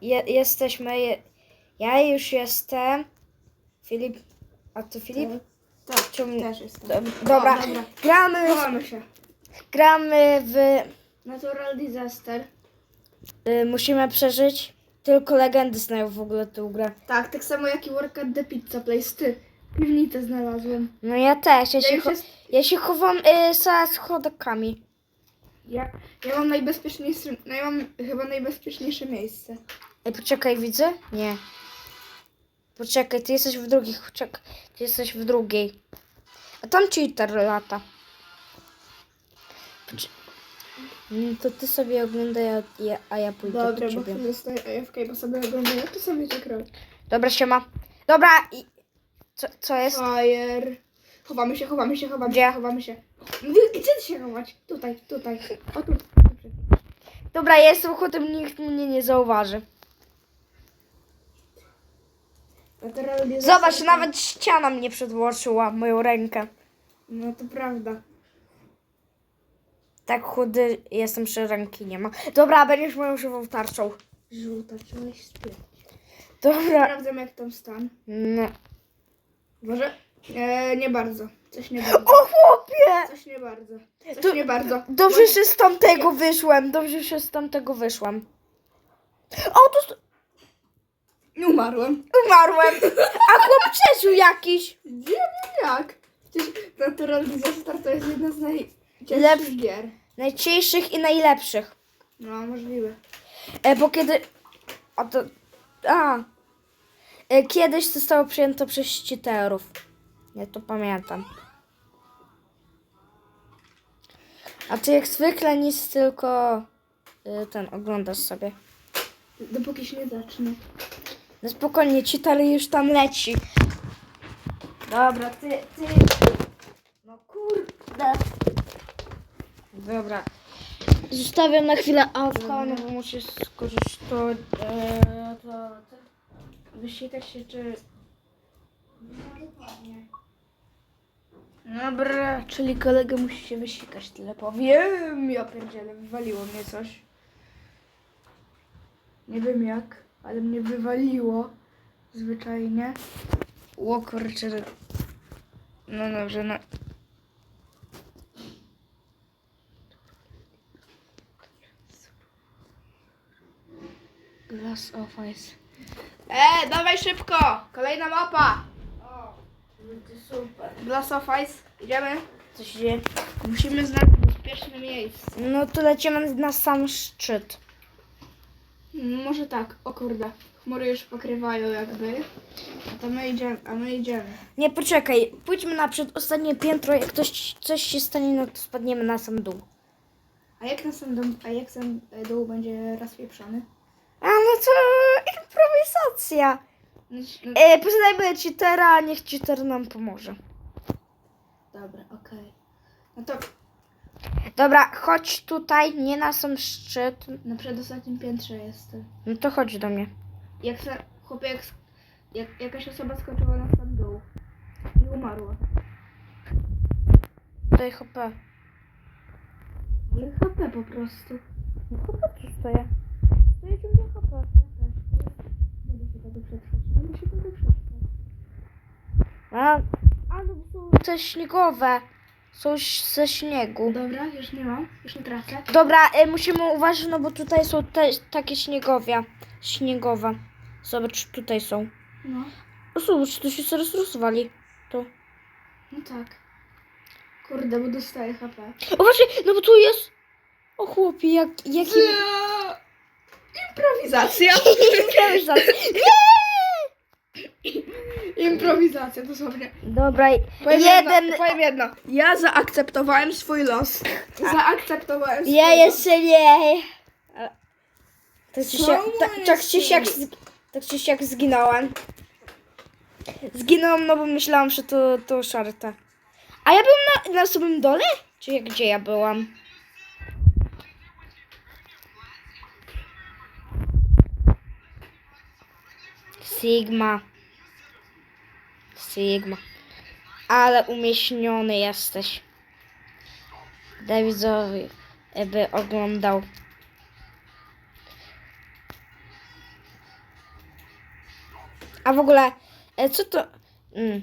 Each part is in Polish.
Je, jesteśmy. Je, ja już jestem. Filip. A to Filip? Tak, Czemu- też jestem. Dob- Dobra. O, dobra. Gramy, Chowamy się. gramy w. Natural disaster. Y, musimy przeżyć. Tylko legendy znają w ogóle tę grę. Tak, tak samo jak i Work at the Pizza Place. Ty, piwnicę znalazłem. No ja też. Ja Ja się, jest, ja się chowam y, za schodakami. Ja, ja mam najbezpieczniejsze, no ja mam chyba najbezpieczniejsze miejsce. Ej, poczekaj, widzę? Nie. Poczekaj, ty jesteś w drugich. Czekaj, ty jesteś w drugiej. A tam cheater lata. Poczek- Mm, To ty sobie oglądaj, a ja, a ja pójdę Dobra, do bo ciebie. chwilę zostaje AFK, bo sobie oglądają, to sobie tak. Dobra, siema. Dobra, i... Co, co jest? Fire. Chowamy się, chowamy się, chowamy Gdzie? się, chowamy się. Gdzie, ty się chować? Tutaj, tutaj. O tu. Dobra, ja jestem chotem, nikt mnie nie zauważy. Natural disaster. Zobacz, nawet ściana mnie przedłożyła moją rękę. No to prawda. Tak chudy jestem, że ręki nie ma. Dobra, będziesz moją żywą tarczą. Żółta, iść spiąć. Dobra. Sprawdzam jak tam stan. No. Może? E, nie bardzo. Coś nie bardzo. O chłopie! Coś nie bardzo. Coś To- nie bardzo. Dobrze, że z tamtego wyszłem. Dobrze, że z tamtego wyszłem. O, to st- Nie umarłem. umarłem. A chłop przeżył jakiś. Nie wiem jak. Przecież Natural Disaster to jest jedna z najcięższych Lepszy. gier. Najcięższych i najlepszych. No, możliwe. E, bo kiedy... A to... A. E, kiedyś zostało przyjęte przez cheaterów. Ja to pamiętam. A ty jak zwykle nic, tylko y, ten oglądasz sobie. Dopóki się nie zacznie. No spokojnie, cheater już tam leci. Dobra, ty, ty. No kurde. Dobra. Zostawiam na chwilę awka, no bo muszę skorzystać e, to, to się, czy... Dobra, czyli kolega musi się wysikać, tyle powiem. Ja pierdzielę, wywaliło mnie coś. Nie wiem jak, ale mnie wywaliło. Zwyczajnie. O kurczę. No dobrze, no. Glass of ice. E, dawaj szybko! Kolejna mapa! O, super. Glass of Ice. Idziemy. Co się dzieje? Musimy znaleźć bezpieczne miejsce. No to lecimy na sam szczyt. Mm, Może tak, o kurde. Chmury już pokrywają jakby. A to my idziemy, a my idziemy. Nie, poczekaj. Pójdźmy na przedostatnie piętro. Jak ktoś, coś się stanie, no to spadniemy na sam dół. A jak na sam dół, a jak sam dół będzie rozpieprzony? A no to improwizacja. E, poznajmy cheatera, a niech cheater nam pomoże. dobra, okej. No to Dobra, chodź tutaj, nie na sam szczyt. na przedostatnim piętrze jestem. No to chodź do mnie. Jak sa, chłopie, jak, sk- jak jakaś osoba skoczyła na sam dół i umarła. Tutaj HP. Ale HP po prostu. No HP tu stoję. Stoję ciągle HP. Tego przetrwać. Się tego przetrwać. A, a no są te śniegowe. Są ś- ze śniegu. Dobra, już nie mam, już nie tracę. Dobra, y, musimy uważać, no bo tutaj są te, takie śniegowia. Śniegowe. Zobacz, tutaj są. No, O, zobacz, tu się zaraz rozwali. To. no tak. Kurde, bo dostaję HP. O właśnie, no bo tu jest. O chłopie, jak, jaki... Improwizacja! Improwizacja. Improwizacja, dosłownie. Dobra, Powiem jeden... jedno, powiem jedno. Ja zaakceptowałem swój los. Zaakceptowałem swój Ja los. jeszcze nie. Tak czy siak, tak, tak czy siak, zg- tak czy siak zginąłem. Zginąłem, no bo myślałam, że to, to szarta. A ja byłem na, na samym dole? Czy gdzie ja byłam? Sigma. Sigma. Ale umieśniony jesteś. Dawidowi by oglądał. A w ogóle, e, co to... Mm,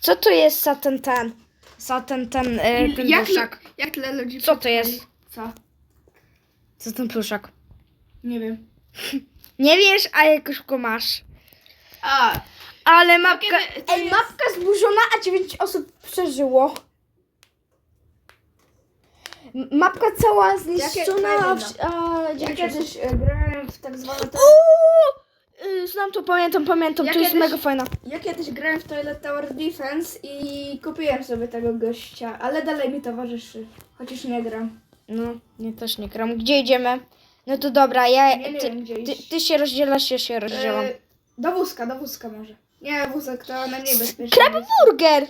co to jest za ten ten? Za ten ten, e, ten jak, pluszak? jak tyle ludzi Co to jest? Co? Co ten pluszak? Nie wiem. Nie wiesz, a jakoś go masz. A, Ale mapka... To Ej, jest- mapka zburzona, a 9 osób przeżyło. M- Mapka cała zniszczona, a, wsz- a ja 9 osób... kiedyś e, grałem w tak zwane... To... Uuu! Y, Znam to, pamiętam, pamiętam, Ja to jest kiedyś- mega fajna. Ja kiedyś grałem w Toilet Tower Defense i kupiłem sobie tego gościa, ale dalej mi towarzyszy. Chociaż nie gram. No, nie też nie gram. Gdzie idziemy? No to dobra, ja... Nie ty, wiem, gdzie ty, iść. ty się rozdzielasz, ja się rozdzielam. E, do wózka, do wózka może. Nie, wózek to najmniej bezpieczny. Kraboburger!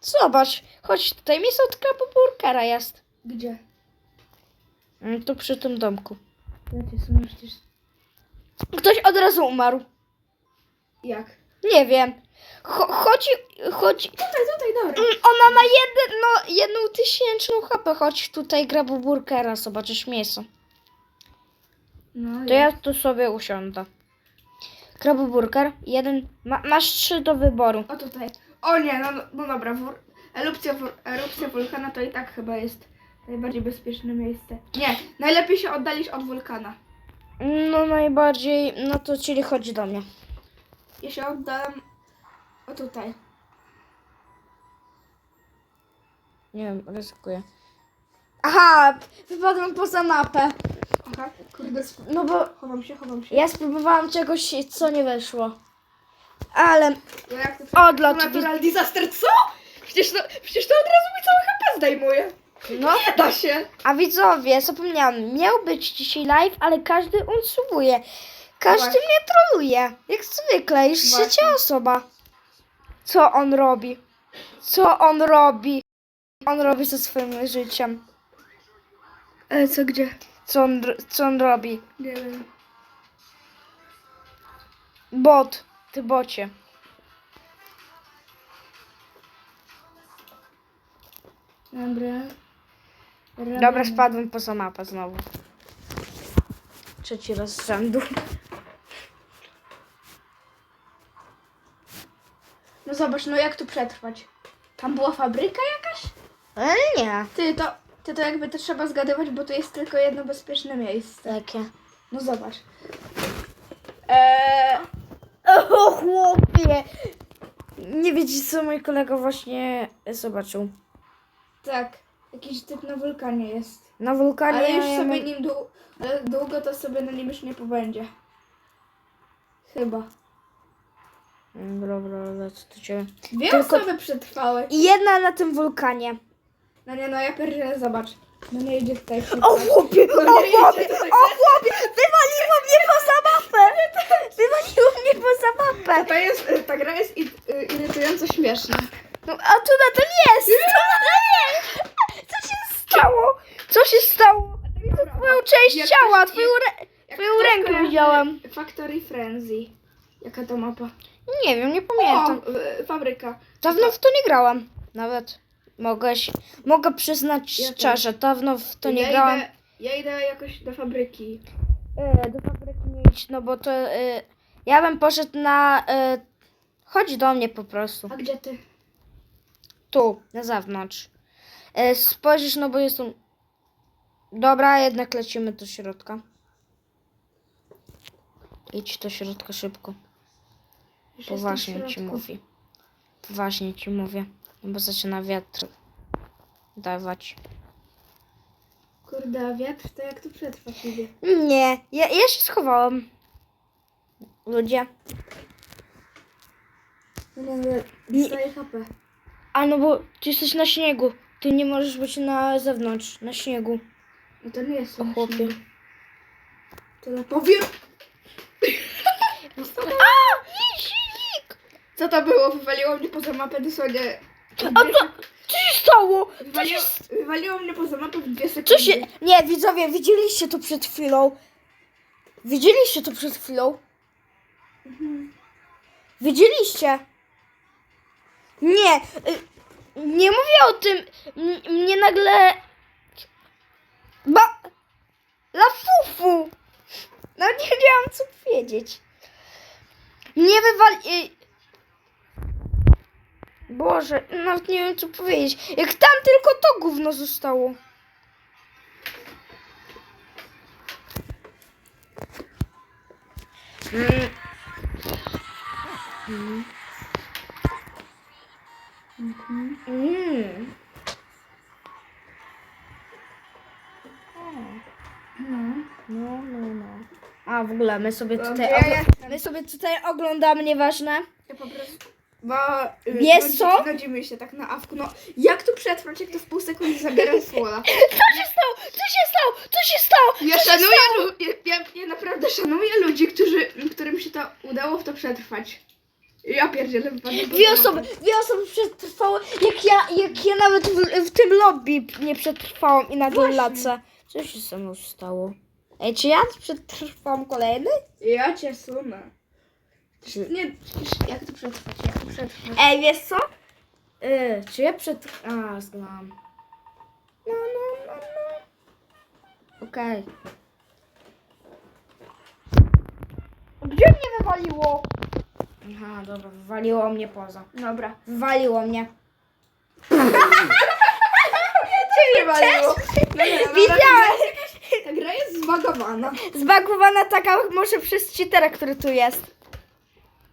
Zobacz, chodź tutaj, miejsce od kraboburgera jest. Gdzie? Mm, Tu przy tym domku. Przecież- Ktoś od razu umarł. Jak? Nie wiem. Cho- chodzi, chodzi... Tutaj, tutaj, dobra. Mm, Ona ma jedno, jedną tysięczną HP. Chodź tutaj kraboburgera, zobaczysz mięso. No, To ja tu sobie usiądę. Kraboburger, jeden... Ma, masz trzy do wyboru. O tutaj. O nie, no, no dobra. Wór... Erupcja, wór... Erupcja wulkana to i tak chyba jest najbardziej bezpieczne miejsce. Nie, najlepiej się oddalić od wulkana. No najbardziej, no to czyli chodź do mnie. Ja się oddalam. O tutaj. Nie wiem, ryzykuję. Aha, wypadłem poza mapę. No bo chowam się, chowam się. ja spróbowałam czegoś, co nie weszło. Ale No jak to odlot... Natural disaster, co? Przecież to, przecież to od razu mi całe HP zdejmuje. No, Nie da się. a widzowie, zapomniałam, miał być dzisiaj live, ale każdy unsubuje. Każdy Właśnie. mnie troluje. Jak zwykle, już Właśnie. trzecia osoba. Co on robi? Co on robi? On robi ze swoim życiem. E, co gdzie? Co on, co on robi? Nie wiem. Bot, ty bocie. Dobra. Dobra, spadłem poza mapę znowu. Trzeci raz z rzędu. No zobacz, no jak tu przetrwać? Tam była fabryka jakaś? Ale nie. Ty to, ty to jakby to trzeba zgadywać, bo tu jest tylko jedno bezpieczne miejsce. Jakie? No zobacz. Eee, O chłopie! Nie wiecie co mój kolega właśnie zobaczył. tak, jakiś typ na wulkanie jest. Na wulkanie. Ale już ja sobie mam- nim dłu- ale długo to sobie na nim już nie pobędzie. Chyba. Dobra, dobra, lecę do ciebie. Dwie Tylko- osoby przetrwały. I jedna na tym wulkanie. No nie, no ja pierwszy zobacz. No nie idzie tutaj. O chłopie! No O chłopie! O chłopie! Wywaliło mnie poza mapę! Wywaliło mnie poza mapę! To jest, ta gra jest y, irytująco śmieszna. No, a tu na to jest! Tu na to jest! Co się stało? Co się stało? Twoją część ciała, twoją, re... Rękę widziałam. Factory Frenzy. Jaka to mapa? Nie wiem, nie pamiętam. O, y, fabryka. Dawno w to nie grałam. Nawet mogę, się, mogę przyznać Ja też. szczerze, dawno w to nie ja grałam. Idę, ja idę jakoś do fabryki. E, do fabryki nie idź, no bo to... E, ja bym poszedł na... E, chodź do mnie po prostu. A gdzie ty? Tu, na zewnątrz. E, spojrzysz, no bo jest tu... Dobra, jednak lecimy do środka. Idź do środka szybko. Już Poważnie jestem w ci środku. mówię. Poważnie ci mówię. Bo zaczyna wiatr dawać. Kurde, a wiatr to jak tu przetrwać idzie? Nie, ja, ja się schowałam. Ludzie. No nie, dostaję HP. A no bo ty jesteś na śniegu. Ty nie możesz być na zewnątrz, na śniegu. No to nie jest O chłopie. To na powiem. A! Co to było? Wywaliło mnie poza mapę dosłownie. A to, co się stało? Co Wywaliło, się, wywaliło mnie poza mapę w dwie sekundy. co się... Nie, widzowie, widzieliście to przed chwilą. Widzieliście to przed chwilą. Widzieliście? Nie, y, nie mówię o tym. M- mnie nagle. Ba. La fufu. No nie wiedziałam co powiedzieć. Nie wywali... y- Boże, nawet nie wiem co powiedzieć. Jak tam tylko to gówno zostało. Mm. Mm. Mm. No, no, no. A w ogóle my sobie tutaj, my sobie tutaj oglądamy, nieważne. Ja po prostu... Bo y, Wiesz co? Nudzimy się tak na awku. No, jak tu przetrwać, jak to w pół sekundy zabiera słowa? Co się stało? Co się stało? Co się stało? Ja szanuję, lu- ja, ja, ja naprawdę szanuję ludzi, którzy, którym się to udało w to przetrwać. Ja pierdzielę. wypadłem Dwie osoby, dwie osoby przetrwały, jak ja, jak ja nawet w, w tym lobby nie przetrwałam i na Właśnie. Co się ze mną stało? Ej, czy ja przetrwałam kolejny? Ja cię sunę. Nie, przecież jak to przetrwać, jak to przetrwać? Ej, wiesz co? Yy, czy ja przetrwałam? A, znam. No, no, no, no. Okej. Gdzie mnie wywaliło? Aha, dobra, wywaliło mnie poza. Dobra. Wywaliło mnie. Cię waliło. No, nie, no, Widziałem! Ta gra jest zbagowana. Zbagowana taka może przez cheatera, który tu jest.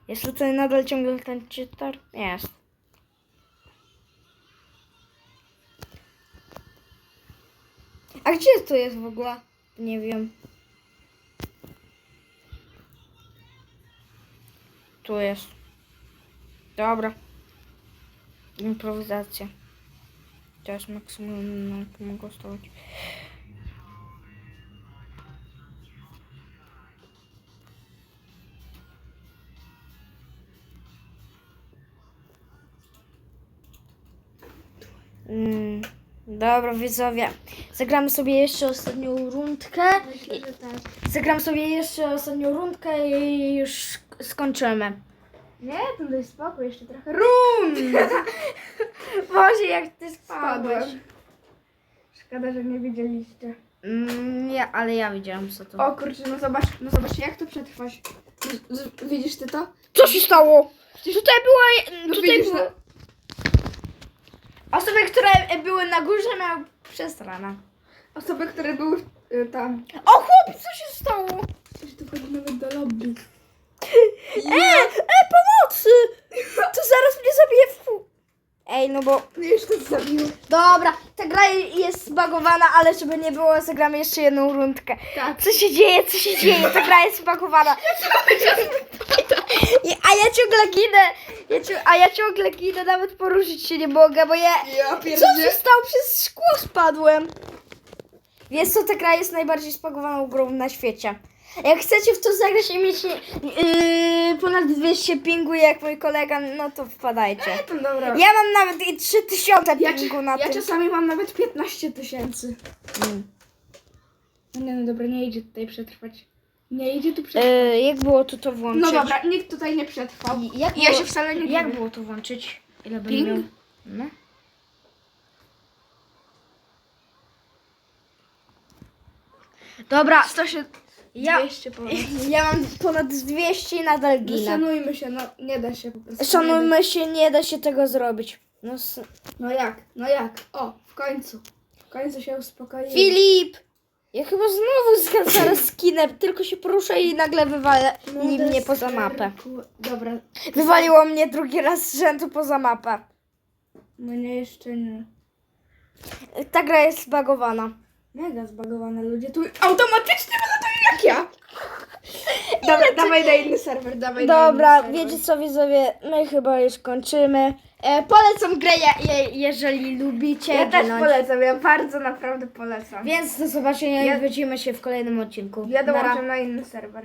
Jest tutaj nadal ciągle ten cheater? Jest. A gdzie to jest w ogóle? Nie wiem. Tu jest. Dobra. Improwizacja. Na jakim mogę stać. Mm, dobra, widzowie. Zagramy sobie jeszcze ostatnią rundkę. Myślę, że tak. Zagram sobie jeszcze ostatnią rundkę i już sk- skończymy. Nie, to daj spokój, jeszcze trochę. Rum! Boże, jak ty Spadłem. Szkoda, że nie widzieliście. Mm, nie, ale ja widziałam co to. O kurczę, no zobacz, no zobacz, jak to przetrwać. Z, z, widzisz ty to? Co się stało? Tutaj była... No Tutaj widzisz, była... Osoby, które były na górze miały przesrane. Osoby, które były y, tam. O chłop, co się stało? Przecież tu chodzi nawet do lobby. E, e, pomocy! To zaraz mnie zabije w pół. Ej, no bo... No już to zabiło. Dobra, ta gra jest zbagowana, ale żeby nie było, zagramy jeszcze jedną rundkę. Tak. Co się dzieje, co się dzieje? Ta gra jest zbagowana. A ja ciągle ginę. Ja cią- a ja ciągle ginę, nawet poruszyć się nie mogę, bo ja... Ja Co się stało? Przez szkło spadłem. Wiesz co, ta gra jest najbardziej zbagowaną grą na świecie. Jak chcecie w to zagrać i mieć yy, ponad 200 pingu jak mój kolega, no to wpadajcie. To dobra. Ja mam nawet i 3000 Ja, pingu na ja tym. czasami mam nawet 15 tysięcy. Mm. No nie, no dobra, nie idzie tutaj przetrwać. Nie idzie tu przetrwać. Yy, jak było tu to włączyć? No dobra, nikt tutaj nie przetrwał. I Jak Ja było, się wcale nie Jak dziwię. było to włączyć? Ile Ping? miał? No. Dobra, 100 się... ja, 200 po ja mam ponad 200 i nadal No ginę. szanujmy się, no nie da się po prostu. nie. Szanujmy się, nie da się tego zrobić. No, s- No jak, no jak? O, w końcu. W końcu się uspokoiłem. Filip! Ja chyba znowu z- zaraz skinę, tylko się poruszę i nagle wywalę No mnie poza mapę. Dobra, Wywaliło mnie drugi raz z rzędu poza mapę. no nie, jeszcze nie. Ta gra jest zbagowana. Mega zbagowane ludzie tu automatycznie wylatują jak ja. Dobra, dawaj na inny serwer, dawaj na Dobra, inny serwer. wiecie co widzowie, my chyba już kończymy. E, polecam grę, je, je, jeżeli lubicie. Ja też ginąć. polecam, ja bardzo naprawdę polecam. Więc do zobaczenia Ja- i widzimy się w kolejnym odcinku. Ja dołączam na inny serwer.